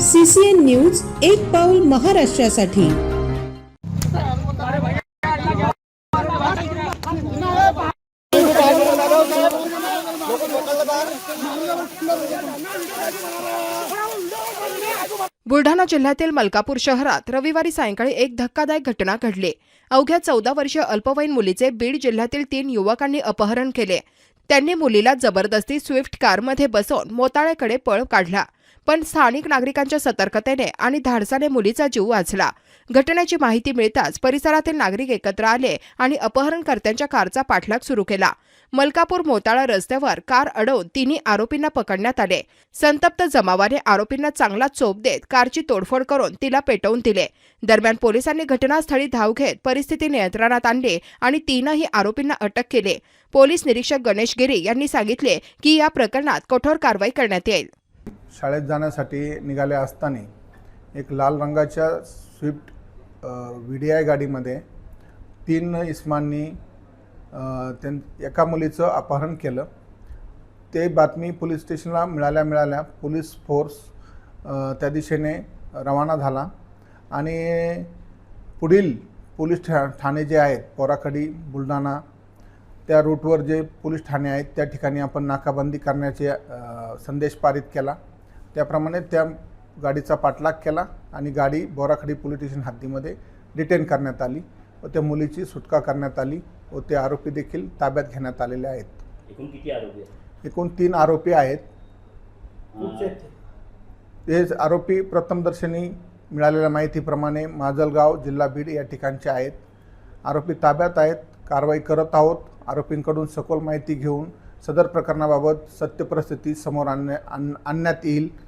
CCN news एक पाऊल महाराष्ट्रासाठी. बुलढाणा जिल्ह्यातील मलकापूर शहरात रविवारी सायंकाळी एक धक्कादायक घटना घडली. अवघ्या चौदा वर्षीय अल्पवयीन मुलीचे बीड जिल्ह्यातील तीन युवकांनी अपहरण केले. त्यांनी मुलीला जबरदस्ती स्विफ्ट कारमध्ये बसवून मोताळ्याकडे पळ काढला. पण स्थानिक नागरिकांच्या सतर्कतेने आणि धाडसाने मुलीचा जीव वाचला. घटनेची माहिती मिळताच परिसरातील नागरिक एकत्र आले आणि अपहरणकर्त्यांच्या कारचा पाठलाग सुरू केला. मलकापूर मोताळा रस्त्यावर कार अडवून तिन्ही आरोपींना पकडण्यात आले. संतप्त जमावाने आरोपींना चांगला चोप देत कारची तोडफोड करून तिला पेटवून दिले. दरम्यान पोलिसांनी घटनास्थळी धाव घेत परिस्थिती नियंत्रणात आणली आणि तीनही आरोपींना अटक केली. पोलीस निरीक्षक गणेश गिरी यांनी सांगितले की या प्रकरणात कठोर कारवाई करण्यात येईल. शाळेत जाण्यासाठी निघाले असताना एक लाल रंगाच्या स्विफ्ट व्ही डी आय गाडीमध्ये तीन इस्मांनी त्यां एका मुलीचं अपहरण केलं. ते बातमी पोलीस स्टेशनला मिळाल्या मिळाल्या पोलीस फोर्स त्या दिशेने रवाना झाला आणि पुढील पोलीस ठा ठाणे जे आहेत पोराखडी बुलढाणा त्या रूटवर जे पोलीस ठाणे आहेत त्या ठिकाणी आपण नाकाबंदी करण्याचे संदेश पारित केला. त्याप्रमाणे त्या गाडीचा पाठलाग केला आणि गाडी बोराखडी पोलीस स्टेशन हद्दीमध्ये डिटेन करण्यात आली व त्या मुलीची सुटका करण्यात आली व ते आरोपी देखील ताब्यात घेण्यात आलेले आहेत. एकूण किती आरोपी आहेत? एकूण तीन आरोपी आहेत. हे आरोपी प्रथमदर्शनी मिळालेल्या माहितीप्रमाणे माजलगाव जिल्हा बीड या ठिकाणचे आहेत. आरोपी ताब्यात आहेत कारवाई करत आहोत. आरोपींकडून सखोल माहिती घेऊन सदर प्रकरणाबाबत सत्य परिस्थिती समोर आणण्या आण- आणण्यात येईल.